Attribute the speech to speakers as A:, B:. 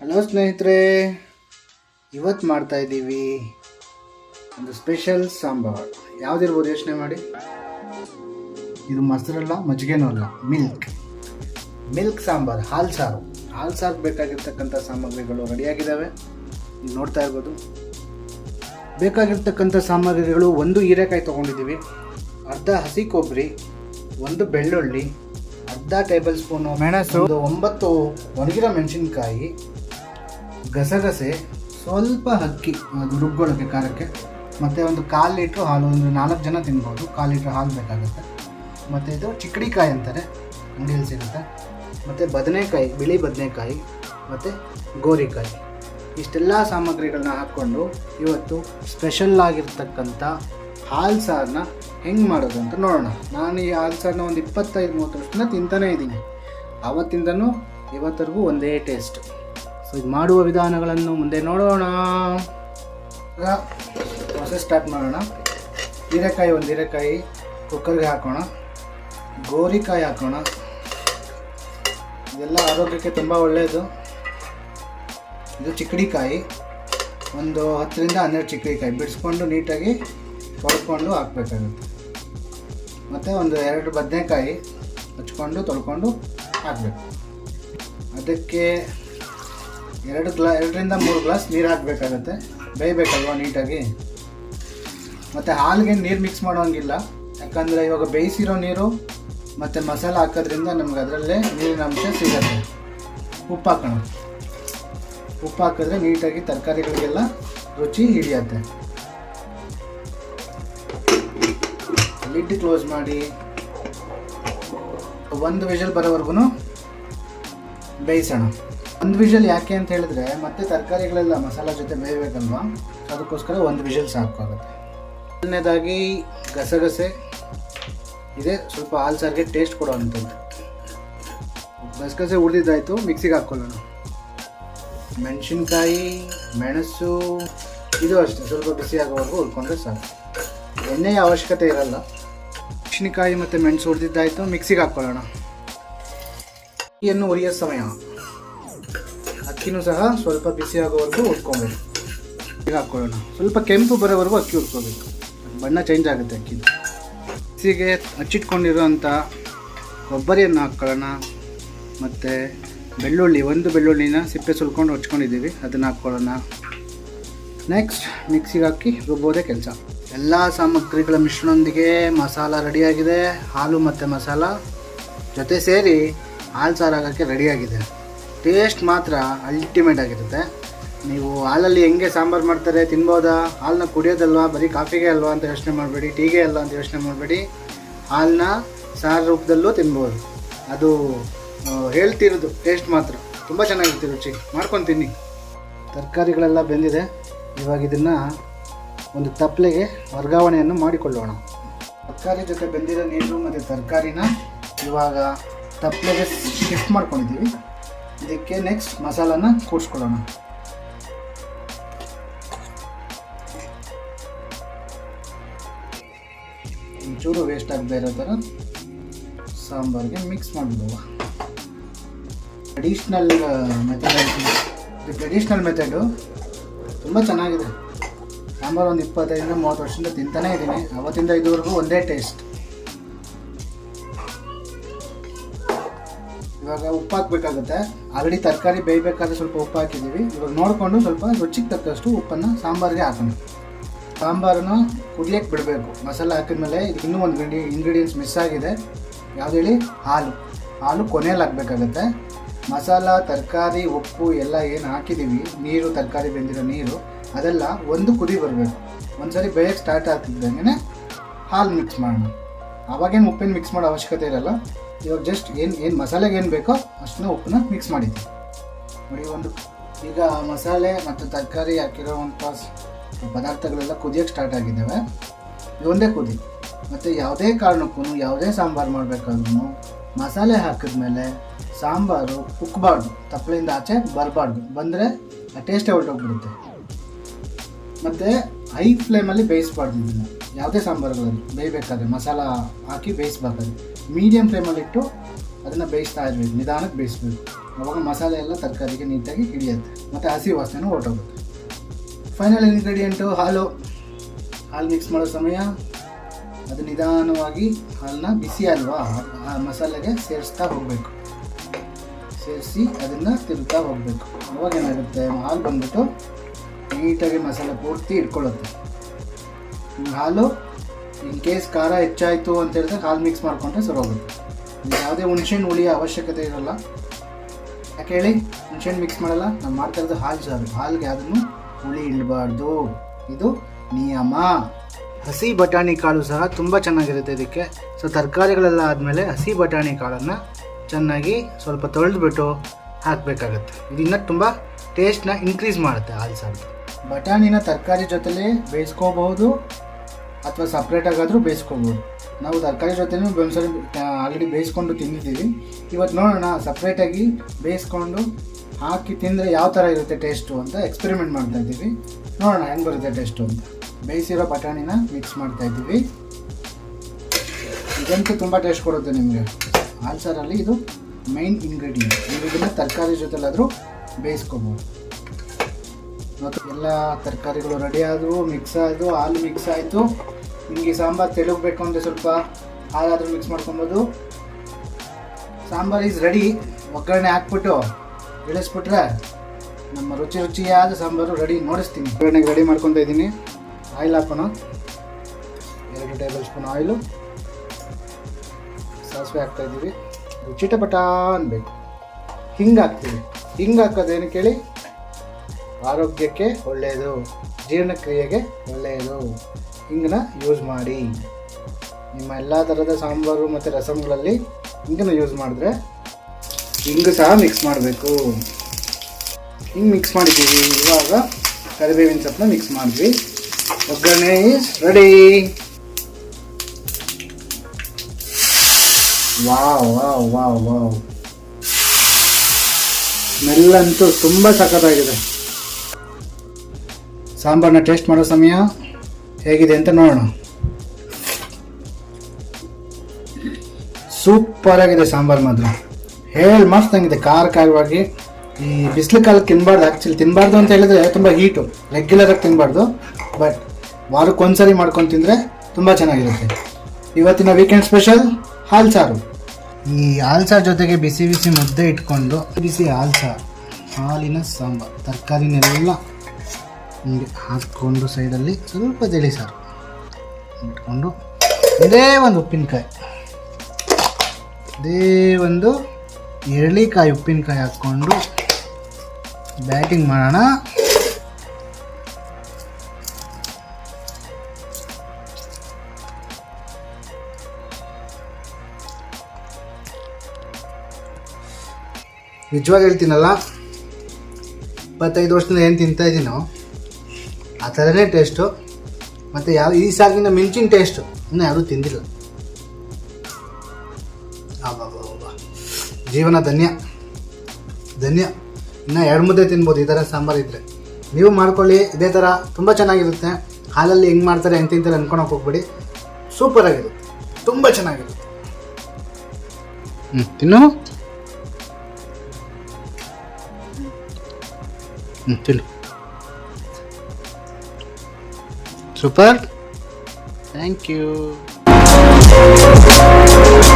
A: Hello ಸ್ನೇಹಿತರೆ ಇವತ್ತು ಮಾಡ್ತಾ ಇದ್ದೀವಿ ಒಂದು ಸ್ಪೆಷಲ್ ಸಾಂಬಾರ್. ಯಾವ್ದಿರ್ಬೋದು ಯೋಚನೆ ಮಾಡಿ? ಇದು ಮೊಸರಲ್ಲ ಮಜ್ಜಿಗೆನೂ ಅಲ್ಲ ಮಿಲ್ಕ್ ಮಿಲ್ಕ್ ಸಾಂಬಾರ್ ಹಾಲು ಸಾರು. ಹಾಲು ಸಾರು ಬೇಕಾಗಿರ್ತಕ್ಕಂಥ ಸಾಮಗ್ರಿಗಳು ರೆಡಿಯಾಗಿದ್ದಾವೆ ನೀವು ನೋಡ್ತಾ ಇರ್ಬೋದು. ಬೇಕಾಗಿರ್ತಕ್ಕಂಥ ಸಾಮಗ್ರಿಗಳು ಒಂದು ಹೀರೆಕಾಯಿ ತೊಗೊಂಡಿದ್ದೀವಿ. ಅರ್ಧ ಹಸಿ ಕೊಬ್ಬರಿ ಒಂದು ಬೆಳ್ಳುಳ್ಳಿ ಅರ್ಧ ಟೇಬಲ್ ಸ್ಪೂನು ಮೆಣಸು. ಒಂಬತ್ತು ಒಣಗಿರೋ ಮೆಣಸಿನ್ಕಾಯಿ ಗಸಗಸೆ ಸ್ವಲ್ಪ ಅಕ್ಕಿ ಅದು ರುಬ್ಕೊಳ್ಳೋಕ್ಕೆ ಖಾರಕ್ಕೆ. ಮತ್ತು ಒಂದು ಕಾಲು ಲೀಟ್ರ್ ಹಾಲು, ಒಂದು ನಾಲ್ಕು ಜನ ತಿನ್ಬೋದು. ಕಾಲು ಲೀಟ್ರ್ ಹಾಲು ಬೇಕಾಗುತ್ತೆ. ಮತ್ತು ಇದು ಚಿಕ್ಕಡಿಕಾಯಿ ಅಂತಾರೆ, ಅಂಗಡಿಯಲ್ಲಿ ಸಿಗುತ್ತೆ. ಮತ್ತು ಬದನೆಕಾಯಿ, ಬಿಳಿ ಬದನೆಕಾಯಿ, ಮತ್ತು ಗೋರಿಕಾಯಿ. ಇಷ್ಟೆಲ್ಲ ಸಾಮಗ್ರಿಗಳನ್ನ ಹಾಕ್ಕೊಂಡು ಇವತ್ತು ಸ್ಪೆಷಲ್ ಆಗಿರ್ತಕ್ಕಂಥ ಹಾಲು ಸಾರನ್ನ ಹೆಂಗೆ ಮಾಡೋದು ಅಂತ ನೋಡೋಣ. ನಾನು ಈ ಹಾಲು ಸಾರನ್ನ ಒಂದು ಇಪ್ಪತ್ತೈದು, ಮೂವತ್ತು ವರ್ಷದಿಂದ ತಿಂತಾನೇ ಇದ್ದೀನಿ. ಆವತ್ತಿಂದನೂ ಇವತ್ತರೆಗೂ ಒಂದೇ ಟೇಸ್ಟ್ ಇದು ಮಾಡುವ ವಿಧಾನಗಳನ್ನು ಮುಂದೆ ನೋಡೋಣ. ಪ್ರೊಸೆಸ್ ಸ್ಟಾರ್ಟ್ ಮಾಡೋಣ. ಹೀರೆಕಾಯಿ, ಒಂದು ಹೀರೆಕಾಯಿ ಕುಕ್ಕರ್ಗೆ ಹಾಕೋಣ. ಗೋರಿಕಾಯಿ ಹಾಕೋಣ. ಇದೆಲ್ಲ ಆರೋಗ್ಯಕ್ಕೆ ತುಂಬ ಒಳ್ಳೆಯದು ಇದು ಚಿಕ್ಕಡಿಕಾಯಿ ಒಂದು ಹತ್ತರಿಂದ ಹನ್ನೆರಡು ಚಿಕ್ಕಡಿಕಾಯಿ ಬಿಡಿಸ್ಕೊಂಡು ನೀಟಾಗಿ ತೊಳ್ಕೊಂಡು ಹಾಕ್ಬೇಕಾಗುತ್ತೆ. ಮತ್ತು ಒಂದು ಎರಡು ಬದನೆಕಾಯಿ ಹಚ್ಕೊಂಡು ತೊಳ್ಕೊಂಡು ಹಾಕಬೇಕು. ಅದಕ್ಕೆ ಎರಡು ಗ್ಲಾ ಎರಡರಿಂದ ಮೂರು ಗ್ಲಾಸ್ ನೀರು ಹಾಕಬೇಕಾಗತ್ತೆ. ಬೇಯಬೇಕಲ್ವ ನೀಟಾಗಿ. ಮತ್ತು ಹಾಲಿಗೆ ನೀರು ಮಿಕ್ಸ್ ಮಾಡೋಂಗಿಲ್ಲ. ಯಾಕಂದರೆ ಇವಾಗ ಬೇಯಿಸಿರೋ ನೀರು ಮತ್ತು ಮಸಾಲೆ ಹಾಕೋದ್ರಿಂದ ನಮ್ಗೆ ಅದರಲ್ಲೇ ನೀರಿನ ಅಂಶ ಸಿಗುತ್ತೆ. ಉಪ್ಪು ಹಾಕೋಣ. ಉಪ್ಪು ಹಾಕಿದ್ರೆ ನೀಟಾಗಿ ತರಕಾರಿಗಳಿಗೆಲ್ಲ ರುಚಿ ಹಿಡಿಯತ್ತೆ. ಲಿಡ್ ಕ್ಲೋಸ್ ಮಾಡಿ. ಒಂದು ವಿಷಲ್ ಬರೋವರೆಗೂ ಬೇಯಿಸೋಣ. ಒಂದು ವಿಷಲ್ ಯಾಕೆ ಅಂತ ಹೇಳಿದ್ರೆ ಮತ್ತೆ ತರಕಾರಿಗಳೆಲ್ಲ ಮಸಾಲ ಜೊತೆ ಬೇಯಬೇಕಲ್ವಾ? ಅದಕ್ಕೋಸ್ಕರ ಒಂದು ವಿಷಲ್ ಸಾಕಾಗುತ್ತೆ ಮೊದಲನೇದಾಗಿ ಗಸಗಸೆ. ಇದೆ, ಸ್ವಲ್ಪ ಹಾಲು ಸಾರಿಗೆ ಟೇಸ್ಟ್ ಕೊಡೋ ಅಂಥದ್ದು ಗಸಗಸೆ ಉಳಿದಿದ್ದಾಯಿತು ಮಿಕ್ಸಿಗೆ ಹಾಕ್ಕೊಳ್ಳೋಣ ಮೆಣಸಿನ್ಕಾಯಿ, ಮೆಣಸು, ಇದು ಅಷ್ಟೇ, ಸ್ವಲ್ಪ ಬಿಸಿ ಆಗೋವರೆಗೂ ಉಳ್ಕೊಂಡ್ರೆ ಸಾಕು. ಎಣ್ಣೆಯ ಅವಶ್ಯಕತೆ ಇರಲ್ಲ. ಮೆಣಸಿನಕಾಯಿ ಮತ್ತು ಮೆಣಸು ಹುರಿದಿದ್ದಾಯಿತು ಮಿಕ್ಸಿಗೆ ಹಾಕ್ಕೊಳ್ಳೋಣ ಅಕ್ಕಿಯನ್ನು ಉರಿಯೋ ಸಮಯ. ಅಕ್ಕಿನೂ ಸಹ ಸ್ವಲ್ಪ ಬಿಸಿ ಆಗೋವರೆಗೂ ಹುರ್ಕೊಬೇಕು ಈಗ ಹಾಕ್ಕೊಳ್ಳೋಣ ಸ್ವಲ್ಪ ಕೆಂಪು ಬರೋವರೆಗೂ ಅಕ್ಕಿ ಹುರ್ಕೋಬೇಕು ಬಣ್ಣ ಚೇಂಜ್ ಆಗುತ್ತೆ ಅಕ್ಕಿ ಮಿಕ್ಸಿಗೆ ಹಚ್ಚಿಟ್ಕೊಂಡಿರೋಂಥ ಕೊಬ್ಬರಿಯನ್ನು ಹಾಕ್ಕೊಳ್ಳೋಣ ಮತ್ತು ಬೆಳ್ಳುಳ್ಳಿ, ಒಂದು ಬೆಳ್ಳುಳ್ಳಿನ ಸಿಪ್ಪೆ ಸುಲ್ಕೊಂಡು ಹೊಚ್ಕೊಂಡಿದ್ದೀವಿ. ಅದನ್ನು ಹಾಕ್ಕೊಳ್ಳೋಣ ನೆಕ್ಸ್ಟ್ ಮಿಕ್ಸಿಗೆ ಹಾಕಿ ರುಬ್ಬೋದೇ ಕೆಲಸ. ಎಲ್ಲ ಸಾಮಗ್ರಿಗಳ ಮಿಶ್ರಣದೊಂದಿಗೆ ಮಸಾಲ ರೆಡಿಯಾಗಿದೆ. ಹಾಲು ಮತ್ತು ಮಸಾಲ ಜೊತೆ ಸೇರಿ ಹಾಲು ಸಾರು ಆಗೋಕ್ಕೆ ರೆಡಿಯಾಗಿದೆ. ಟೇಸ್ಟ್ ಮಾತ್ರ ಅಲ್ಟಿಮೇಟ್ ಆಗಿರುತ್ತೆ. ನೀವು ಹಾಲಲ್ಲಿ ಹೆಂಗೆ ಸಾಂಬಾರು ಮಾಡ್ತಾರೆ, ತಿನ್ಬೋದಾ? ಹಾಲನ್ನ ಕುಡಿಯೋದಲ್ವಾ? ಬರೀ ಕಾಫಿಗೆ ಅಲ್ವಾ ಅಂತ ಯೋಚನೆ ಮಾಡಬೇಡಿ, ಟೀಗೆ ಅಲ್ವಾ ಅಂತ ಯೋಚನೆ ಮಾಡಬೇಡಿ. ಹಾಲನ್ನ ಸಾರು ರೂಪದಲ್ಲೂ ತಿನ್ಬೋದು. ಅದು ಹೇಳ್ತಿರೋದು ಟೇಸ್ಟ್ ಮಾತ್ರ. ತುಂಬ ಚೆನ್ನಾಗಿರುತ್ತೆ ರುಚಿ. ಮಾಡ್ಕೊಂಡು ತಿನ್ನಿ. ತರಕಾರಿಗಳೆಲ್ಲ ಬೆಂದಿದೆ. ಇವಾಗ ಇದನ್ನು ಒಂದು ತಪ್ಪಲೆಗೆ ವರ್ಗಾವಣೆಯನ್ನು ಮಾಡಿಕೊಳ್ಳೋಣ. ತರಕಾರಿ ಜೊತೆ ಬೆಂದಿರೋ ನೀರು ಮತ್ತು ತರಕಾರಿನ ಇವಾಗ ತಪ್ಪಲೆಗೆ ಶಿಫ್ಟ್ ಮಾಡ್ಕೊಂಡಿದ್ದೀವಿ. ಇದಕ್ಕೆ ನೆಕ್ಸ್ಟ್ ಮಸಾಲಾನ ಕೂಡಿಸ್ಕೊಳ್ಳೋಣ. ಒಂಚೂರು ವೇಸ್ಟ್ ಆಗದೆ ಇರೋ ಥರ ಸಾಂಬಾರಿಗೆ ಮಿಕ್ಸ್ ಮಾಡಿಬಿಡುವ. ಟ್ರೆಡಿಷ್ನಲ್ ಮೆಥಡ್ ಇದು. ಟ್ರೆಡಿಷ್ನಲ್ ಮೆಥಡು ತುಂಬ ಚೆನ್ನಾಗಿದೆ. ಸಾಂಬಾರು ಒಂದು ಇಪ್ಪತ್ತೈದರಿಂದ ಮೂವತ್ತು ವರ್ಷದಿಂದ ತಿಂತಾನೇ ಇದ್ದೀನಿ. ಅವತ್ತಿಂದ ಇದುವರೆಗೂ ಒಂದೇ ಟೇಸ್ಟ್ ಇವಾಗ ಉಪ್ಪು ಹಾಕಬೇಕಾಗುತ್ತೆ. ಆಲ್ರೆಡಿ ತರಕಾರಿ ಬೇಯಬೇಕಾದ್ರೆ ಸ್ವಲ್ಪ ಉಪ್ಪು ಹಾಕಿದ್ದೀವಿ. ಇವಾಗ ನೋಡಿಕೊಂಡು ಸ್ವಲ್ಪ ರುಚಿಗೆ ತಕ್ಕಷ್ಟು ಉಪ್ಪನ್ನು ಸಾಂಬಾರಿಗೆ ಹಾಕೋಣ. ಸಾಂಬಾರನ್ನು ಕುದಿಯಕ್ಕೆ ಬಿಡಬೇಕು. ಮಸಾಲೆ ಹಾಕಿದ್ಮೇಲೆ ಇನ್ನೂ ಒಂದು ಗಂಡಿ ಇಂಗ್ರೀಡಿಯೆಂಟ್ಸ್ ಮಿಸ್ ಆಗಿದೆ. ಯಾವ್ದು ಹೇಳಿ? ಹಾಲು. ಹಾಲು ಕೊನೆಯಲ್ಲಿ ಹಾಕಬೇಕಾಗತ್ತೆ. ಮಸಾಲ, ತರಕಾರಿ, ಉಪ್ಪು ಎಲ್ಲ ಏನು ಹಾಕಿದ್ದೀವಿ ನೀರು, ತರಕಾರಿ ಬೆಂದಿರೋ ನೀರು, ಅದೆಲ್ಲ ಒಂದು ಕುದಿ ಬರಬೇಕು. ಒಂದ್ಸರಿ ಬೇಯಕ್ಕೆ ಸ್ಟಾರ್ಟ್ ಆಗ್ತಿದ್ದಂಗೆ ಹಾಲು ಮಿಕ್ಸ್ ಮಾಡೋಣ. ಅವಾಗೇನು ಉಪ್ಪಿನ ಮಿಕ್ಸ್ ಮಾಡೋ ಅವಶ್ಯಕತೆ ಇರಲ್ಲ. ಇವಾಗ ಜಸ್ಟ್ ಏನು ಏನು ಮಸಾಲೆಗೆ ಏನು ಬೇಕೋ ಅಷ್ಟನ್ನ ಉಪ್ಪನ್ನ ಮಿಕ್ಸ್ ಮಾಡಿದ್ದೀನಿ ನೋಡಿ ಒಂದು, ಈಗ ಮಸಾಲೆ ಮತ್ತು ತರಕಾರಿ ಹಾಕಿರೋವಂಥ ಪದಾರ್ಥಗಳೆಲ್ಲ ಕುದಿಯೋಕ್ಕೆ ಸ್ಟಾರ್ಟ್ ಆಗಿದ್ದಾವೆ. ಇದೊಂದೇ ಕುದಿ. ಮತ್ತು ಯಾವುದೇ ಕಾರಣಕ್ಕೂ ಯಾವುದೇ ಸಾಂಬಾರು ಮಾಡಬೇಕಾದ್ರೂ ಮಸಾಲೆ ಹಾಕಿದ್ಮೇಲೆ ಸಾಂಬಾರು ಉಕ್ಕಬಾರ್ದು ತಪ್ಪಲಿಂದ ಆಚೆ ಬರಬಾರ್ದು. ಬಂದರೆ ಆ ಟೇಸ್ಟೇ ಹೊರಟೋಗ್ಬಿಡುತ್ತೆ. ಮತ್ತು ಹೈ ಫ್ಲೇಮಲ್ಲಿ ಬೇಯಿಸ್ಬಾರ್ದು ಇದನ್ನು. ಯಾವುದೇ ಸಾಂಬಾರುಗಳಲ್ಲಿ ಬೇಯಬೇಕಾದ್ರೆ ಮಸಾಲ ಹಾಕಿ ಬೇಯಿಸ್ಬೇಕಾದ್ರೆ ಮೀಡಿಯಮ್ ಫ್ಲೇಮಲ್ಲಿಟ್ಟು ಅದನ್ನು ಬೇಯಿಸ್ತಾ ಇರಬೇಕು, ನಿಧಾನಕ್ಕೆ ಬೇಯಿಸ್ಬೇಕು. ಅವಾಗ ಮಸಾಲೆ ಎಲ್ಲ ತರಕಾರಿಗೆ ನೀಟಾಗಿ ಹಿಡಿಯುತ್ತೆ. ಮತ್ತು ಹಸಿ ವಾಸನೆ ಹೊರಟೋಗುತ್ತೆ. ಫೈನಲ್ ಇಂಗ್ರೀಡಿಯೆಂಟು ಹಾಲು. ಹಾಲು ಮಿಕ್ಸ್ ಮಾಡೋ ಸಮಯ. ಅದು ನಿಧಾನವಾಗಿ ಹಾಲನ್ನ ಬಿಸಿ ಅಲ್ವಾ, ಆ ಮಸಾಲೆಗೆ ಸೇರಿಸ್ತಾ ಹೋಗಬೇಕು. ಸೇರಿಸಿ ಅದನ್ನು ತಿರುತ್ತಾ ಹೋಗಬೇಕು. ಅವಾಗ ಏನಾಗುತ್ತೆ, ಹಾಲು ಬಂದ್ಬಿಟ್ಟು ನೀಟಾಗಿ ಮಸಾಲೆ ಪೂರ್ತಿ ಇಟ್ಕೊಳ್ಳುತ್ತೆ. ಹಾಲು ಇನ್ ಕೇಸ್ ಖಾರ ಹೆಚ್ಚಾಯಿತು ಅಂತ ಹೇಳಿದ್ರೆ ಹಾಲು ಮಿಕ್ಸ್ ಮಾಡಿಕೊಂಡ್ರೆ ಸರಿ ಹೋಗುತ್ತೆ. ಇದು ಯಾವುದೇ ಹುಣ್ಸೆಹಣ್ಣು ಹುಳಿಯ ಅವಶ್ಯಕತೆ ಇರೋಲ್ಲ. ಯಾಕೆ ಹೇಳಿ? ಹುಣ್ಸೆಹಣ್ಣು ಮಿಕ್ಸ್ ಮಾಡಲ್ಲ. ನಾವು ಮಾಡ್ತಾ ಇರೋದು ಹಾಲು ಸಾರು. ಹಾಲಿಗೆ ಅದನ್ನು ಹುಳಿ ಇಡಬಾರ್ದು. ಇದು ನಿಯಮ. ಹಸಿ ಬಟಾಣಿ ಕಾಳು ಸಹ ತುಂಬ ಚೆನ್ನಾಗಿರುತ್ತೆ ಇದಕ್ಕೆ. ಸೊ ತರಕಾರಿಗಳೆಲ್ಲ ಆದಮೇಲೆ ಹಸಿ ಬಟಾಣಿ ಕಾಳನ್ನು ಚೆನ್ನಾಗಿ ಸ್ವಲ್ಪ ತೊಳೆದುಬಿಟ್ಟು ಹಾಕಬೇಕಾಗತ್ತೆ. ಇದು ಇನ್ನೂ ತುಂಬ ಟೇಸ್ಟ್ನ ಇನ್ಕ್ರೀಸ್ ಮಾಡುತ್ತೆ ಹಾಲು ಸಾರು. ಬಟಾಣಿನ ತರಕಾರಿ ಜೊತೆಲೇ ಬೇಯಿಸ್ಕೋಬಹುದು. ಅಥವಾ ಸಪ್ರೇಟಾಗಾದರೂ ಬೇಯಿಸ್ಕೊಬೋದು. ನಾವು ತರಕಾರಿ ಜೊತೆನೂ ಒಂದ್ಸರಿ ಆಲ್ರೆಡಿ ಬೇಯಿಸ್ಕೊಂಡು ತಿಂದಿದ್ದೀವಿ. ಇವತ್ತು ನೋಡೋಣ ಸಪ್ರೇಟಾಗಿ ಬೇಯಿಸ್ಕೊಂಡು ಹಾಕಿ ತಿಂದರೆ ಯಾವ ಥರ ಇರುತ್ತೆ ಟೇಸ್ಟು ಅಂತ ಎಕ್ಸ್ಪೆರಿಮೆಂಟ್ ಮಾಡ್ತಾ ಇದ್ದೀವಿ. ನೋಡೋಣ ಹೆಂಗೆ ಬರುತ್ತೆ ಟೇಸ್ಟು ಅಂತ. ಬೇಯಿಸಿರೋ ಬಟಾಣಿನ ಮಿಕ್ಸ್ ಮಾಡ್ತಾ ಇದ್ದೀವಿ. ಇದಂತೂ ತುಂಬ ಟೇಸ್ಟ್ ಕೊಡುತ್ತೆ ನಿಮಗೆ. ಆಲ್ಸಾರಲ್ಲಿ ಸಾರಲ್ಲಿ ಇದು ಮೈನ್ ಇಂಗ್ರೀಡಿಯೆಂಟ್ ಇದನ್ನು ತರಕಾರಿ ಜೊತೆಲಾದರೂ ಬೇಯಿಸ್ಕೋಬೋದು. ಮತ್ತು ಎಲ್ಲ ತರಕಾರಿಗಳು ರೆಡಿ ಆದವು ಮಿಕ್ಸ್ ಆಯಿತು ಹಾಲು ಮಿಕ್ಸ್ ಆಯಿತು. ನಿಮಗೆ ಸಾಂಬಾರು ತೆಳುಗಬೇಕು ಅಂದರೆ ಸ್ವಲ್ಪ ಹಾಲಾದರೂ ಮಿಕ್ಸ್ ಮಾಡ್ಕೊಬೋದು. ಸಾಂಬಾರು ಈಸ್ ರೆಡಿ ಒಗ್ಗರಣೆ ಹಾಕ್ಬಿಟ್ಟು ಇಳಿಸ್ಬಿಟ್ರೆ ನಮ್ಮ ರುಚಿ ರುಚಿಯಾದ ಸಾಂಬಾರು ರೆಡಿ ನೋಡಿಸ್ತೀನಿ. ಒಗ್ಗರಣೆಗೆ ರೆಡಿ ಮಾಡ್ಕೊತಾ ಇದ್ದೀನಿ. ಆಯಿಲ್ ಹಾಕೋಣ. ಎರಡು ಟೇಬಲ್ ಸ್ಪೂನ್ ಆಯಿಲು ಸಾಸಿವೆ ಹಾಕ್ತಾ ಇದ್ದೀವಿ. ರುಚಿಟಪಟ ಅನ್ಬೇಕು ಹಿಂಗೆ ಹಾಕ್ತೀವಿ. ಹಿಂಗೆ ಹಾಕೋದೇನು ಕೇಳಿ? ಆರೋಗ್ಯಕ್ಕೆ ಒಳ್ಳೆಯದು, ಜೀರ್ಣಕ್ರಿಯೆಗೆ ಒಳ್ಳೆಯದು. ಹಿಂಗನ್ನ ಯೂಸ್ ಮಾಡಿ. ನಿಮ್ಮ ಎಲ್ಲ ಥರದ ಸಾಂಬಾರು ಮತ್ತು ರಸಮ್ಗಳಲ್ಲಿ ಹಿಂಗನ್ನ ಯೂಸ್ ಮಾಡಿದ್ರೆ ಹಿಂಗು ಸಹ ಮಿಕ್ಸ್ ಮಾಡಬೇಕು. ಹಿಂಗೆ ಮಿಕ್ಸ್ ಮಾಡಿದ್ದೀವಿ. ಇವಾಗ ಕರಿಬೇವಿನ ಸೊಪ್ಪನ್ನ ಮಿಕ್ಸ್ ಮಾಡಿದ್ವಿ. ಒಗ್ಗರಣೆ is ready wow wow wow wow. Smell ಅಂತೂ ತುಂಬ ಸಖತ್ತಾಗಿದೆ. ಸಾಂಬಾರನ್ನ ಟೇಸ್ಟ್ ಮಾಡೋ ಸಮಯ ಹೇಗಿದೆ ಅಂತ ನೋಡೋಣ. ಸೂಪರ್ ಆಗಿದೆ ಸಾಂಬಾರು ಮಾತ್ರ. ಹೇಳಿ ಮಸ್ತಂಗಿದೆ ಖಾರ ಖಾರವಾಗಿ. ಈ ಬಿಸಿಲು ಕಾಲಕ್ಕೆ ತಿನ್ನಬಾರ್ದು ಆ್ಯಕ್ಚುಲಿ ತಿನ್ನಬಾರ್ದು ಅಂತ ಹೇಳಿದ್ರೆ ತುಂಬ ಹೀಟು ರೆಗ್ಯುಲರಾಗಿ ತಿನ್ನಬಾರ್ದು ಬಟ್ ವಾರಕ್ಕೆ ಒಂದ್ಸರಿ ಮಾಡ್ಕೊಂಡು ತಿಂದರೆ ತುಂಬ ಚೆನ್ನಾಗಿರುತ್ತೆ. ಇವತ್ತಿನ ವೀಕೆಂಡ್ ಸ್ಪೆಷಲ್ ಹಾಲು ಸಾರು. ಈ ಹಾಲು ಸಾರು ಜೊತೆಗೆ ಬಿಸಿ ಬಿಸಿ ಮುದ್ದೆ ಇಟ್ಕೊಂಡು ಬಿಸಿ ಹಾಲು ಸಾರು, ಹಾಲಿನ ಸಾಂಬಾರು, ತರಕಾರಿನೆಲ್ಲ ಹಿಂಗೆ ಹಾಕ್ಕೊಂಡು ಸೈಡಲ್ಲಿ ಸ್ವಲ್ಪ ತಿಳಿ ಸಾರು ಇಟ್ಕೊಂಡು ಇದೇ ಒಂದು ಉಪ್ಪಿನಕಾಯಿ. ಇದೇ ಒಂದು ಎರಳಿಕಾಯಿ ಉಪ್ಪಿನಕಾಯಿ ಹಾಕ್ಕೊಂಡು ಬ್ಯಾಟಿಂಗ್ ಮಾಡೋಣ. ನಿಜವಾಗಿ ಹೇಳ್ತೀನಲ್ಲ, ಇಪ್ಪತ್ತೈದು ವರ್ಷದಿಂದ ಏನು ತಿಂತಾ ಇದ್ದೀನೋ ಆ ಥರನೇ ಟೇಸ್ಟು ಮತ್ತು ಯಾವ, ಈ ಸಾಗಿನ ಮಿಂಚಿನ ಟೇಸ್ಟು ಇನ್ನೂ ಯಾರೂ ತಿಂದಿಲ್ಲ. ಜೀವನ ಧನ್ಯ. ಧನ್ಯ. ಇನ್ನು ಎರಡು ಮುದ್ದೆ ತಿನ್ಬೋದು, ಈ ಥರ ಸಾಂಬಾರು ಇದ್ದರೆ ನೀವು ಮಾಡ್ಕೊಳ್ಳಿ, ಇದೇ ಥರ ತುಂಬ ಚೆನ್ನಾಗಿರುತ್ತೆ. ಹಾಲಲ್ಲಿ ಹೆಂಗೆ ಮಾಡ್ತಾರೆ, ಹೆಂಗೆ ತಿಂತಾರೆ ಅನ್ಕೊಳಕ್ಕೆ ಹೋಗ್ಬೇಡಿ. ಸೂಪರಾಗಿರುತ್ತೆ ತುಂಬ ಚೆನ್ನಾಗಿರುತ್ತೆ. ಹ್ಞೂ ತಿನ್ನು. ಹ್ಞೂ ತಿನ್ನು. Super. Thank you.